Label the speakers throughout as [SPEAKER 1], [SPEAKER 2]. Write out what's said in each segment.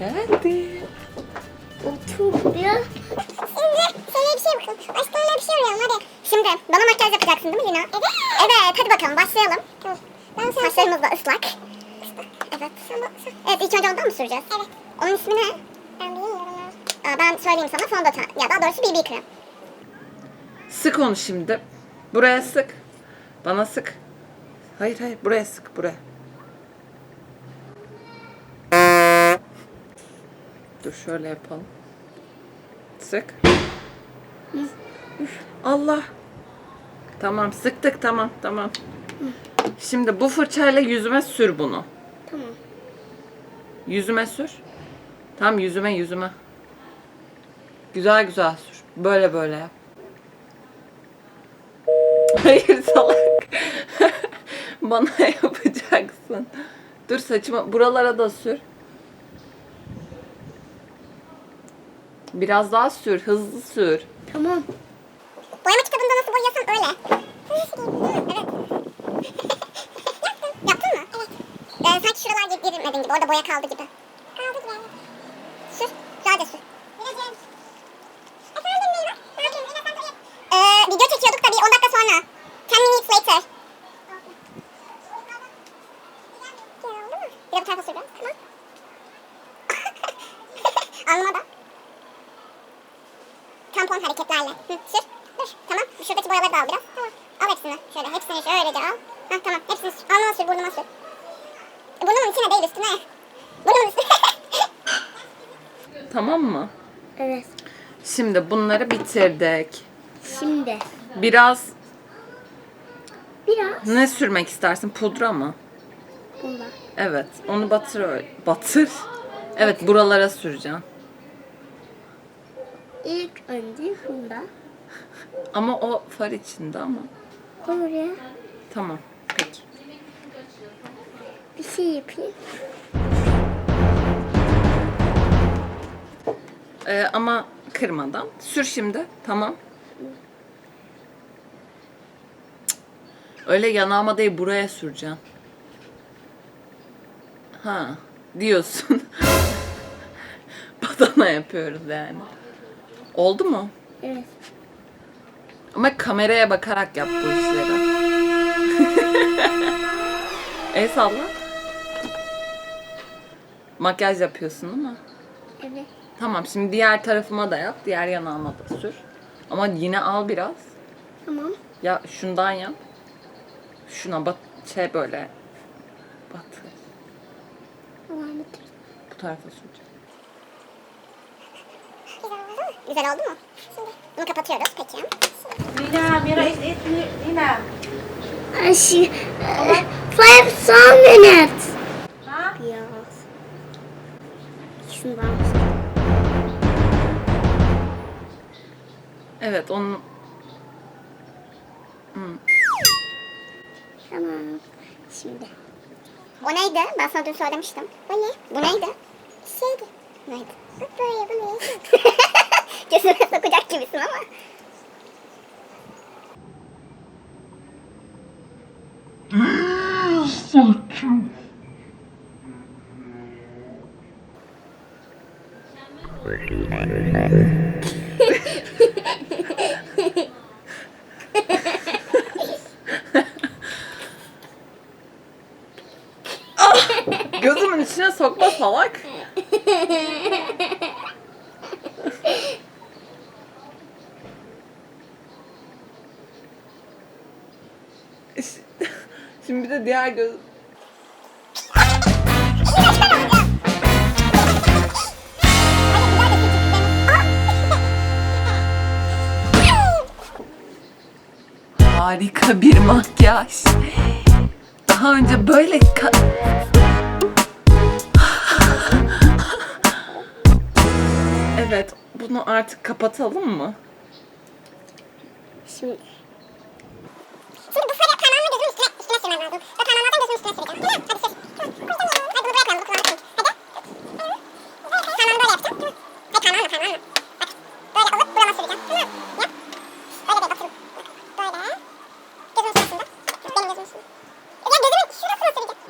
[SPEAKER 1] Geldi.
[SPEAKER 2] Otur biraz. Şimdi şöyle bir şey bakın. Aşklarına bir şey arayalım hadi. Şimdi bana makyaj yapacaksın değil mi Lina? Evet. Evet hadi bakalım başlayalım. Tamam. Ben Saçlarımız da ıslak. Evet. Evet ilk önce ondan mı süreceğiz? Evet. Onun ismi ne? Ben bilmiyorum. Aa, ben söyleyeyim sana fondöten. Ya daha doğrusu BB krem.
[SPEAKER 1] Sık onu şimdi. Buraya sık. Bana sık. Hayır hayır buraya sık buraya. Dur şöyle yapalım. Sık. Allah. Tamam sıktık tamam tamam. Şimdi bu fırçayla yüzüme sür bunu.
[SPEAKER 2] Tamam.
[SPEAKER 1] Yüzüme sür. Tam yüzüme yüzüme. Güzel güzel sür. Böyle böyle yap. Hayır salak. Bana yapacaksın. Dur saçıma buralara da sür. Biraz daha sür, hızlı sür.
[SPEAKER 2] Tamam. Boyama kitabında nasıl boyasam öyle. Evet. Yaptın. Yaptın mı? Evet. Ee, sanki şuralar gibi girilmedin gibi. Orada boya kaldı gibi. Kaldı gibi sür. Efendim Meyva? Ne yapıyorsun? Ee, video çekiyorduk da bir 10 dakika sonra. 10 minutes later. Bir de bu tarafa sür biraz. Tamam. Alnıma da. Tampon hareketlerle. Hı, sür. Dur. Tamam. Şuradaki boyaları da al biraz. Tamam. Al hepsini. Şöyle hepsini şöylece al. Hah tamam. Hepsini sür. Alnıma sür. Burnuma sür. E, Burnumun içine değil üstüne. Burnumun üstüne.
[SPEAKER 1] Tamam mı?
[SPEAKER 2] evet.
[SPEAKER 1] Şimdi bunları bitirdik.
[SPEAKER 2] Şimdi.
[SPEAKER 1] Biraz
[SPEAKER 2] Biraz.
[SPEAKER 1] ne sürmek istersin? Pudra mı?
[SPEAKER 2] Bunda.
[SPEAKER 1] Evet. Onu batır öyle. Batır. Evet buralara süreceksin.
[SPEAKER 2] İlk önce bunda.
[SPEAKER 1] Ama o far içinde ama.
[SPEAKER 2] Oraya.
[SPEAKER 1] Tamam. Peki.
[SPEAKER 2] Bir şey yapayım.
[SPEAKER 1] Ee, ama kırmadan. Sür şimdi. Tamam. Öyle yanağıma değil buraya süreceksin. Ha diyorsun. Badana yapıyoruz yani. Oldu mu?
[SPEAKER 2] Evet.
[SPEAKER 1] Ama kameraya bakarak yap bu işleri. El salla. Makyaj yapıyorsun değil mi?
[SPEAKER 2] Evet.
[SPEAKER 1] Tamam şimdi diğer tarafıma da yap. Diğer yanağıma da sür. Ama yine al biraz.
[SPEAKER 2] Tamam.
[SPEAKER 1] Ya şundan yap. Şuna bat şey böyle batır. Bu tarafa süreceğim.
[SPEAKER 2] Güzel oldu mu? Şimdi bunu kapatıyoruz peki.
[SPEAKER 3] Lina, mira, it, it, Lina.
[SPEAKER 2] She, five some minutes.
[SPEAKER 3] Ha?
[SPEAKER 2] Biraz. Şundan.
[SPEAKER 1] Evet onun
[SPEAKER 2] Tamam. Şimdi. O neydi? Ben sana dün söylemiştim. Bu ne? Bu neydi? Şeydi. Neydi? Bak böyle bu neydi? Gözüme sokacak gibisin ama.
[SPEAKER 1] Gözümün içine sokma salak. Şimdi bir de diğer göz... Harika bir makyaj. Daha önce böyle Evet, bunu artık kapatalım mı?
[SPEAKER 2] Şimdi. Şimdi bu farı parmağımla gözümün üstüne, üstüne sürmem lazım. Ve parmağımdan gözümün üstüne süreceğim. Tamam, hadi sür. Hadi bunu bırakalım, bu. Hadi. Parmağımı böyle yapacağım. Hayır parmağımla, parmağımla. Bak, böyle alıp burama süreceğim. Tamam, yap. Öyle değil, batırım. Bak, böyle. Gözümün şurasında. Benim gözümün üstünde. Ya gözümün şurasına süreceğim.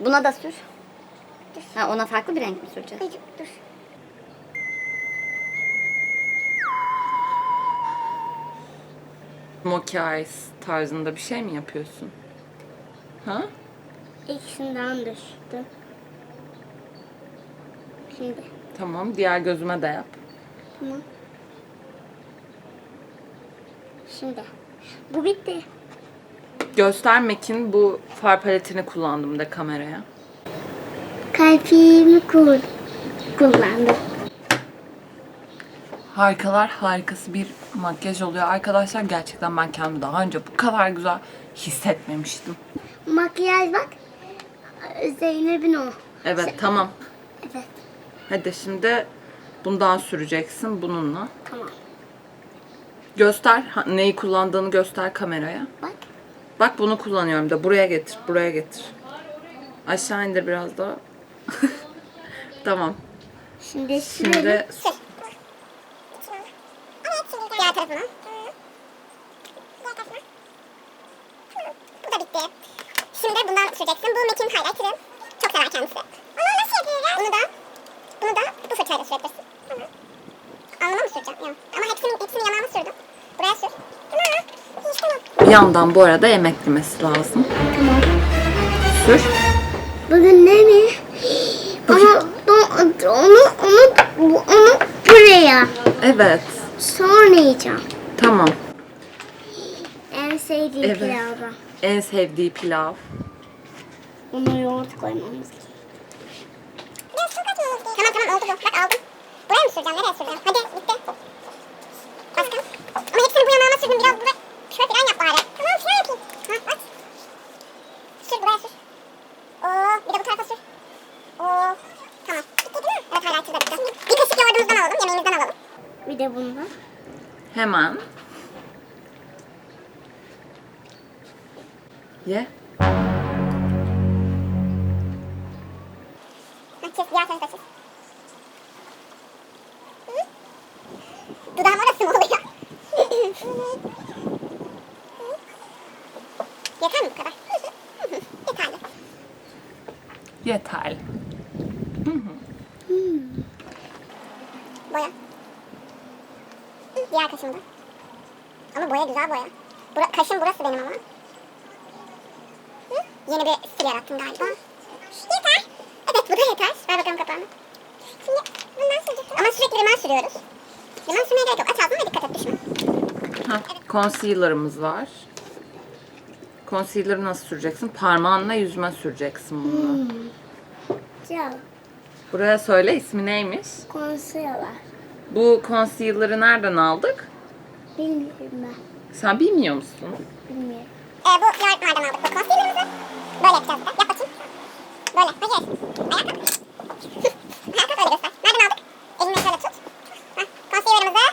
[SPEAKER 2] Buna da sür. Ha, ona farklı bir renk mi süreceğiz? Dur. dur.
[SPEAKER 1] Moki eyes tarzında bir şey mi yapıyorsun? Ha?
[SPEAKER 2] İkisinden düştü. Şimdi.
[SPEAKER 1] Tamam. Diğer gözüme de yap.
[SPEAKER 2] Tamam. Şimdi. Bu bitti.
[SPEAKER 1] Göstermekin bu far paletini kullandım da kameraya.
[SPEAKER 2] Kalbimi kul kullandım.
[SPEAKER 1] Harikalar harikası bir makyaj oluyor. Arkadaşlar gerçekten ben kendimi daha önce bu kadar güzel hissetmemiştim.
[SPEAKER 2] Makyaj bak. Zeynep'in o.
[SPEAKER 1] Evet tamam.
[SPEAKER 2] Evet.
[SPEAKER 1] Hadi şimdi bundan süreceksin bununla.
[SPEAKER 2] Tamam.
[SPEAKER 1] Göster ha- neyi kullandığını göster kameraya.
[SPEAKER 2] Bak.
[SPEAKER 1] Bak bunu kullanıyorum da buraya getir, buraya getir. Aşağı indir biraz daha. tamam.
[SPEAKER 2] Şimdi
[SPEAKER 1] Şimdi
[SPEAKER 2] diğer tarafına. Diğer tarafına. Bu da bitti. Şimdi bundan süreceksin. Bu Metin highlighter'ı. Çok sever kendisi. Ama nasıl yapıyoruz? Bunu da bunu da bu fırçayla sürebilirsin. Alnıma mı süreceğim? Yok. Ama hepsini, hepsini yanağıma sürdüm. Buraya sür. Tamam. Tamam.
[SPEAKER 1] bir yandan bu arada emeklemesi lazım.
[SPEAKER 2] Tamam.
[SPEAKER 1] Sür.
[SPEAKER 2] Bugün ne mi? Ama onu, onu, onu, onu buraya.
[SPEAKER 1] Evet.
[SPEAKER 2] Sonra yiyeceğim.
[SPEAKER 1] Tamam.
[SPEAKER 2] En sevdiğim
[SPEAKER 1] Evet.
[SPEAKER 2] pilavdan.
[SPEAKER 1] En sevdiği pilav.
[SPEAKER 2] Ona yoğurt koymamız lazım. Biraz Tamam tamam oldu bu. Bak aldım. Buraya mı süreceğim? Nereye süreceğim? Hadi bitti. Başka? Ama hepsini bu yanağıma sürdüm. Biraz buraya. Şöyle falan yap bari. Tamam şöyle yapayım. Ha aç. Sür buraya sür. Oo bir de bu tarafa sür. Oo. Tamam. Bitti değil mi? Evet highlighter da bitti. Bir kaşık yoğurdumuzdan alalım. Yemeğimizden alalım. Bir de bundan.
[SPEAKER 1] Hemen.
[SPEAKER 2] Hı? Dudağım orası mı oluyor? Yeter mi bu kadar? Yeterli.
[SPEAKER 1] Yeterli.
[SPEAKER 2] Boya. Diğer kaşım da. Ama boya güzel boya. Bura, kaşım burası benim ama. Yeni bir stil yarattım galiba. Yeter. Evet bu da yeter. Ver bakalım kapağını. Şimdi bundan süreceğiz. Ama sürekli rimel sürüyoruz. Rimel sürmeye gerek yok. Aç ağzını ve dikkat et düşme.
[SPEAKER 1] Ha, concealer'ımız var. Concealer'ı nasıl süreceksin? Parmağınla yüzüme süreceksin bunu.
[SPEAKER 2] Güzel.
[SPEAKER 1] Buraya söyle ismi neymiş?
[SPEAKER 2] Konseyalar.
[SPEAKER 1] Bu concealer'ı nereden aldık?
[SPEAKER 2] Bilmiyorum ben.
[SPEAKER 1] Sen bilmiyor musun?
[SPEAKER 2] Bilmiyorum. Ee, bu yardım aldık bu konseyalarımızı. Böyle yapacağız bir de. Yap bakayım. Böyle. Hayır. Ayağa kalk. Ayağa kalk öyle göster. Nereden aldık? Elini şöyle tut. Hah, Konseyalarımızı.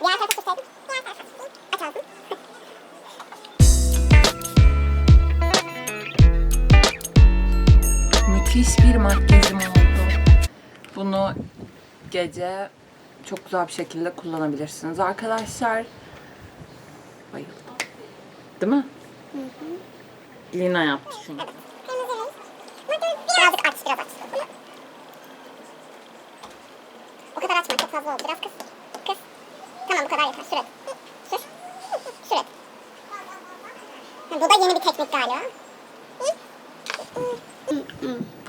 [SPEAKER 2] Diğer tarafa tutsaydın. Diğer tarafa tutayım. Aç ağzını.
[SPEAKER 1] Müthiş bir makyajım oldu. Bunu gece çok güzel bir şekilde kullanabilirsiniz arkadaşlar. Bayıldım. Değil mi? Lina yaptı çünkü.
[SPEAKER 2] Birazcık aç, biraz aç. O kadar açma, çok fazla oldu. Biraz kıs. Kıs. Tamam, bu kadar yeter. Sür. Bu da yeni bir teknik galiba.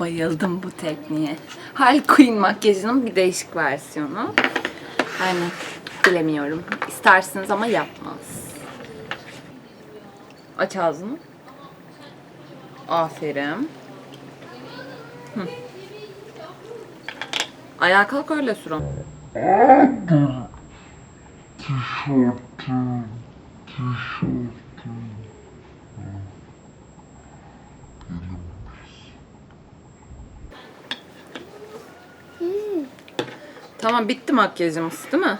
[SPEAKER 1] Bayıldım bu tekniğe. Harley Quinn makyajının bir değişik versiyonu. Yani bilemiyorum. İstersiniz ama yapmaz. Aç ağzını. Aferin. Hı. Ayağa kalk öyle sür onu. Tamam bitti makyajımız değil mi?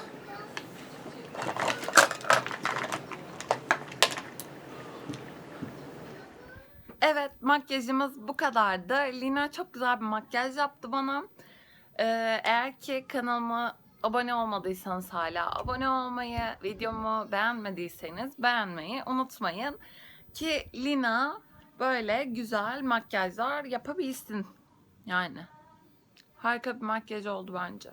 [SPEAKER 1] Evet makyajımız bu kadardı. Lina çok güzel bir makyaj yaptı bana. Ee, eğer ki kanalıma abone olmadıysanız hala abone olmayı, videomu beğenmediyseniz beğenmeyi unutmayın. Ki Lina böyle güzel makyajlar yapabilsin. Yani. Harika bir makyaj oldu bence.